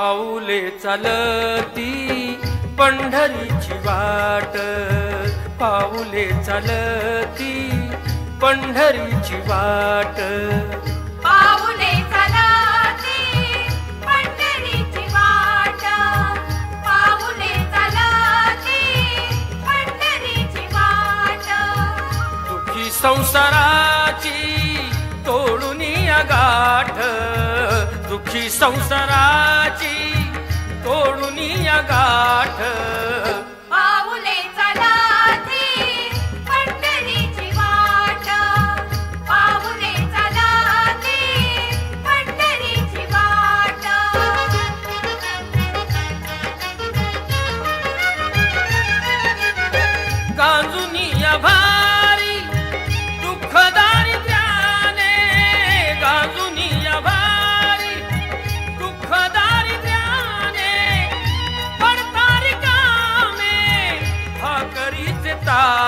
पाऊले चालती पंढरीची वाट. पाऊले चालती पंढरीची वाट. पाऊले चालती पंढरीची वाट. पाऊले चालती पंढरीची वाट. दुखी संसाराची तोडून गाठ. दुखी संसाराची तोडून गाठ